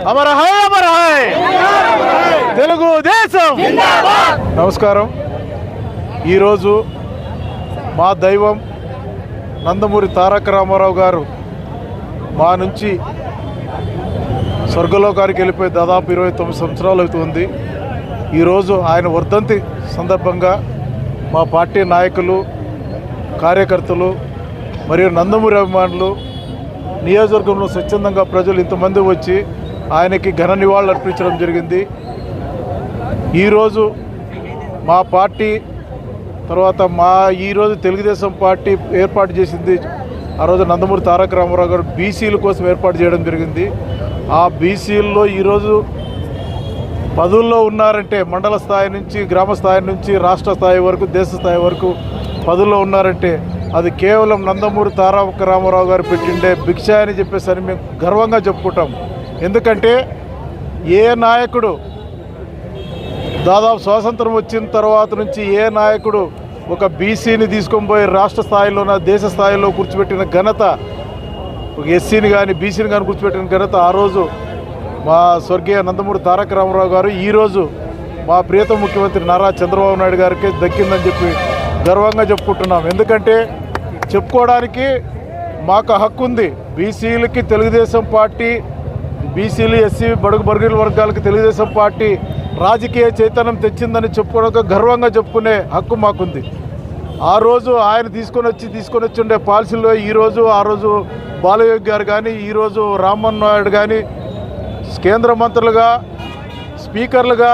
అమర హై తెలుగు నమస్కారం. ఈరోజు మా దైవం నందమూరి తారక రామారావు గారు మా నుంచి స్వర్గలోకానికి వెళ్ళిపోయి దాదాపు ఇరవై తొమ్మిది సంవత్సరాలు అవుతుంది. ఈరోజు ఆయన వర్ధంతి సందర్భంగా మా పార్టీ నాయకులు కార్యకర్తలు మరియు నందమూరి అభిమానులు నియోజకవర్గంలో స్వచ్ఛందంగా ప్రజలు ఇంతమంది వచ్చి ఆయనకి ఘన నివాళులు అర్పించడం జరిగింది. ఈరోజు మా పార్టీ తర్వాత మా ఈరోజు తెలుగుదేశం పార్టీ ఏర్పాటు చేసింది. ఆ రోజు నందమూరి తారక రామారావు గారు బీసీల కోసం ఏర్పాటు చేయడం జరిగింది. ఆ బీసీల్లో ఈరోజు పదుల్లో ఉన్నారంటే మండల స్థాయి నుంచి గ్రామ స్థాయి నుంచి రాష్ట్ర స్థాయి వరకు దేశ స్థాయి వరకు పదుల్లో ఉన్నారంటే అది కేవలం నందమూరి తారక రామారావు గారు పెట్టిండే భిక్ష అని చెప్పేసి అని మేము గర్వంగా చెప్పుకుంటాం. ఎందుకంటే ఏ నాయకుడు దాదాపు స్వాతంత్రం వచ్చిన తర్వాత నుంచి ఏ నాయకుడు ఒక బీసీని తీసుకొని పోయి రాష్ట్ర స్థాయిలోన దేశ స్థాయిలో కూర్చోబెట్టిన ఘనత ఒక ఎస్సీని కానీ బీసీని కానీ కూర్చోబెట్టిన ఘనత ఆ రోజు మా స్వర్గీయ నందమూరి తారక రామారావు గారు. ఈరోజు మా ప్రియతమ ముఖ్యమంత్రి నారా చంద్రబాబు నాయుడు గారికి దక్కిందని చెప్పి గర్వంగా చెప్పుకుంటున్నాం. ఎందుకంటే చెప్పుకోవడానికి మాకు హక్కు ఉంది బీసీలకి తెలుగుదేశం పార్టీ బీసీలు ఎస్సీ బడుగు బర్గీల వర్గాలకు తెలుగుదేశం పార్టీ రాజకీయ చైతన్యం తెచ్చిందని చెప్పుకోవడానికి గర్వంగా చెప్పుకునే హక్కు మాకుంది. ఆ రోజు ఆయన తీసుకొని వచ్చి తీసుకొని వచ్చి ఉండే పాలసీలో ఈరోజు ఆ రోజు బాలయోగి గారు కానీ ఈరోజు రామ్మోహన్ నాయుడు కానీ కేంద్ర మంత్రులుగా స్పీకర్లుగా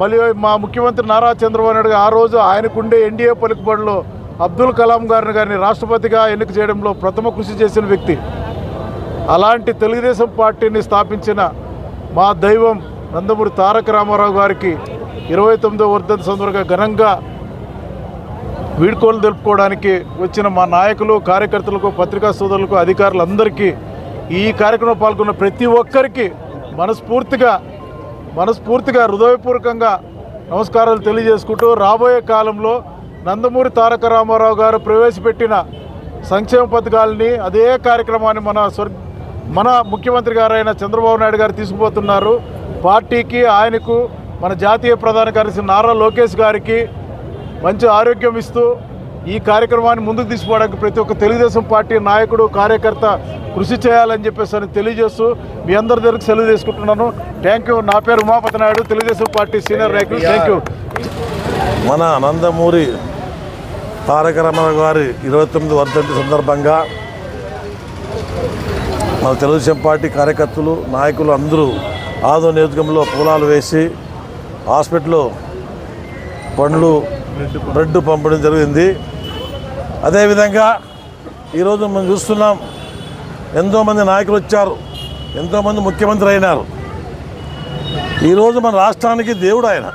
మళ్ళీ మా ముఖ్యమంత్రి నారా చంద్రబాబు నాయుడు ఆ రోజు ఆయనకుండే ఎన్డీఏ పలుకుబడిలో అబ్దుల్ కలాం గారిని కానీ రాష్ట్రపతిగా ఎన్నిక చేయడంలో ప్రథమ కృషి చేసిన వ్యక్తి. అలాంటి తెలుగుదేశం పార్టీని స్థాపించిన మా దైవం నందమూరి తారక రామారావు గారికి ఇరవై తొమ్మిదో వర్ధంతి సందర్భంగా ఘనంగా వీడ్కోలు తెలుపుకోవడానికి వచ్చిన మా నాయకులు కార్యకర్తలకు పత్రికా సోదరులకు అధికారులందరికీ ఈ కార్యక్రమం పాల్గొన్న ప్రతి ఒక్కరికి మనస్ఫూర్తిగా మనస్ఫూర్తిగా హృదయపూర్వకంగా నమస్కారాలు తెలియజేసుకుంటూ రాబోయే కాలంలో నందమూరి తారక రామారావు గారు ప్రవేశపెట్టిన సంక్షేమ పథకాలని అదే కార్యక్రమాన్ని మన స్వర్గ మన ముఖ్యమంత్రి గారైన చంద్రబాబు నాయుడు గారు తీసుకుపోతున్నారు. పార్టీకి ఆయనకు మన జాతీయ ప్రధాన కార్యదర్శి నారా లోకేష్ గారికి మంచి ఆరోగ్యం ఇస్తూ ఈ కార్యక్రమాన్ని ముందుకు తీసుకోవడానికి ప్రతి ఒక్క తెలుగుదేశం పార్టీ నాయకుడు కార్యకర్త కృషి చేయాలని చెప్పేసి అని తెలియజేస్తూ మీ అందరి దగ్గరికి సెలవు తీసుకుంటున్నాను. థ్యాంక్ యూ నా పేరు ఉమాపతి నాయుడు తెలుగుదేశం పార్టీ సీనియర్ నాయకుడు థ్యాంక్ యూ మన నందమూరి తారక రామారావు గారి ఇరవై తొమ్మిది వర్ధంతి సందర్భంగా మన తెలుగుదేశం పార్టీ కార్యకర్తలు నాయకులు అందరూ ఆదో నియోజకంలో పూలాలు వేసి హాస్పిటల్లో పండ్లు బ్రెడ్ పంపడం జరిగింది. అదేవిధంగా ఈరోజు మనం చూస్తున్నాం ఎంతోమంది నాయకులు వచ్చారు ఎంతోమంది ముఖ్యమంత్రి అయినారు. ఈరోజు మన రాష్ట్రానికి దేవుడు ఆయన.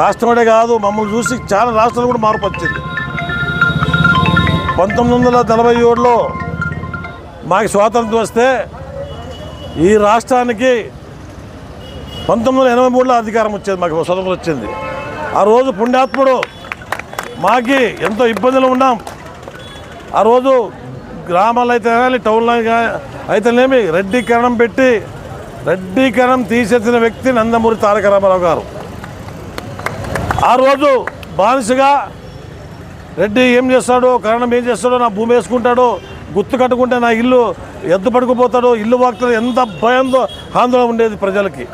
రాష్ట్రమే కాదు మమ్మల్ని చూసి చాలా రాష్ట్రాలు కూడా మార్పు వచ్చింది. పంతొమ్మిది వందల నలభై ఏడులో మాకు స్వాతంత్రం వస్తే ఈ రాష్ట్రానికి పంతొమ్మిది వందల ఎనభై మూడులో అధికారం వచ్చేది మాకు స్వతంత్రం వచ్చింది. ఆ రోజు పుణ్యాత్ముడు మాకి ఎంతో ఇబ్బందులు ఉన్నాం. ఆ రోజు గ్రామాల్లో అయితే కానీ టౌన్లో అయితేనేమి రెడ్డీకరణం పెట్టి రెడ్డీకరణం తీసేసిన వ్యక్తి నందమూరి తారక రామారావు గారు. ఆ రోజు బానిసగా రెడ్డి ఏం చేస్తాడో కరణం ఏం చేస్తాడో నా భూమి వేసుకుంటాడో గుర్తు కట్టుకుంటే నా ఇల్లు ఎద్దు పడుకుపోతాడో ఇల్లు వాకుతాడో ఎంత భయంతో ఆందోళన ఉండేది ప్రజలకి.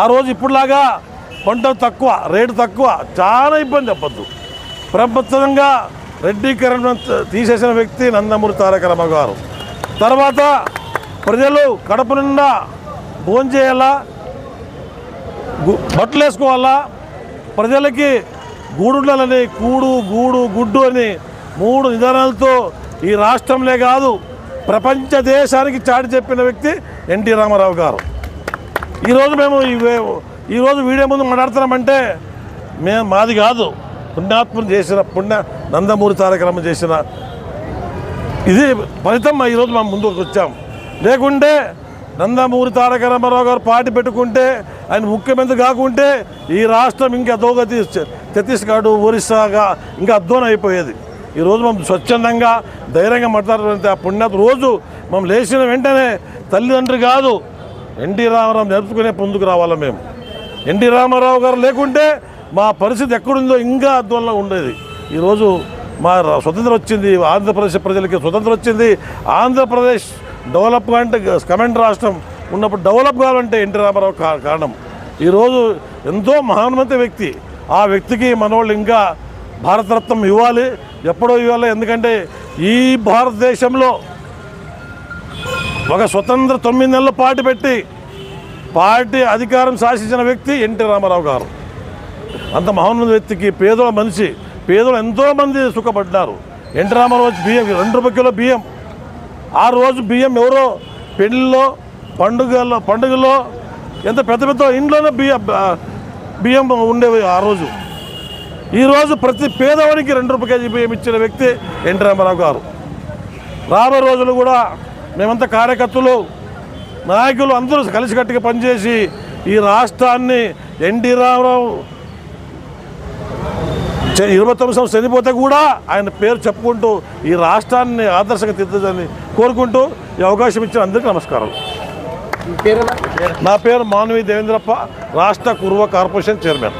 ఆ రోజు ఇప్పుడులాగా పంట తక్కువ రేటు తక్కువ చాలా ఇబ్బంది చెప్పద్దు ప్రపంచంగా రెడ్డీకరణ తీసేసిన వ్యక్తి నందమూరి తారక రమ గారు. తర్వాత ప్రజలు కడప నిండా భోంచేయాలా బట్టలు వేసుకోవాలా? ప్రజలకి గూడుండాలని కూడు గూడు గుడ్డు అని మూడు నిదానాలతో ఈ రాష్ట్రంలో కాదు ప్రపంచ దేశానికి చాటి చెప్పిన వ్యక్తి ఎన్టీ రామారావు గారు. ఈరోజు మేము ఈ ఈరోజు వీడియో ముందు మాట్లాడుతున్నామంటే మేము మాది కాదు పుణ్యాత్మను చేసిన పుణ్య నందమూరి తారక రామ చేసిన ఇది ఫలితం ఈరోజు మేము ముందుకు వచ్చాం. లేకుంటే నందమూరి తారక రామారావు గారు పార్టీ పెట్టుకుంటే ఆయన ముఖ్యమంత్రి కాకుంటే ఈ రాష్ట్రం ఇంకా అధోగతి ఛత్తీస్గఢ్ ఒరిస్సాగా ఇంకా అధ్వానం అయిపోయేది. ఈరోజు మనం స్వచ్ఛందంగా ధైర్యంగా మాట్లాడుతున్న ఆ పుణ్యాత్ రోజు మనం లేచిన వెంటనే తల్లిదండ్రి కాదు ఎన్టీ రామారావు నేర్చుకునే ముందుకు రావాలా మేము. ఎన్టీ రామారావు గారు లేకుంటే మా పరిస్థితి ఎక్కడుందో ఇంకా అద్వంలో ఉండేది. ఈరోజు మా స్వతంత్రం వచ్చింది ఆంధ్రప్రదేశ్ ప్రజలకి స్వతంత్రం వచ్చింది. ఆంధ్రప్రదేశ్ డెవలప్మెంట్ కమెంట్ రాష్ట్రం ఉన్నప్పుడు డెవలప్ కావాలంటే ఎన్టీ రామారావు కా- కారణం. ఈరోజు ఎంతో మహాన్మత వ్యక్తి. ఆ వ్యక్తికి మనోళ్ళు ఇంకా భారతరత్నం ఇవ్వాలి ఎప్పుడో ఇవ్వాలి. ఎందుకంటే ఈ భారతదేశంలో ఒక స్వతంత్ర తొమ్మిది నెలల పాటు పెట్టి పార్టీ అధికారం శాసించిన వ్యక్తి ఎన్టీ రామారావు గారు. అంత మహోన్నత వ్యక్తికి పేదల మనిషి పేదలు ఎంతోమంది సుఖపడ్డారు. ఎన్టీ రామారావు వచ్చి బియ్యం రెండు రూపాయల కిలో బియ్యం. ఆ రోజు బియ్యం ఎవరో పెళ్ళిలో పండుగల్లో పండుగలో ఎంత పెద్ద పెద్ద ఇంట్లోనే బియ్యం బియ్యం ఉండేవి ఆ రోజు. ఈరోజు ప్రతి పేదవాడికి రెండు రూపాయల కేజీ బియ్యం ఇచ్చిన వ్యక్తి ఎన్టీ రామారావు గారు. రాబోయే రోజులు కూడా మేమంతా కార్యకర్తలు నాయకులు అందరూ కలిసికట్టుగా పనిచేసి ఈ రాష్ట్రాన్ని ఎన్టీ రామారావు ఇరవై తొమ్మిది సంవత్సరం చనిపోతే కూడా ఆయన పేరు చెప్పుకుంటూ ఈ రాష్ట్రాన్ని ఆదర్శంగా తీర్చదని కోరుకుంటూ ఈ అవకాశం ఇచ్చిన అందరికీ నమస్కారం నా పేరు మానవి దేవేంద్రప్ప రాష్ట్ర కురువ కార్పొరేషన్ చైర్మన్.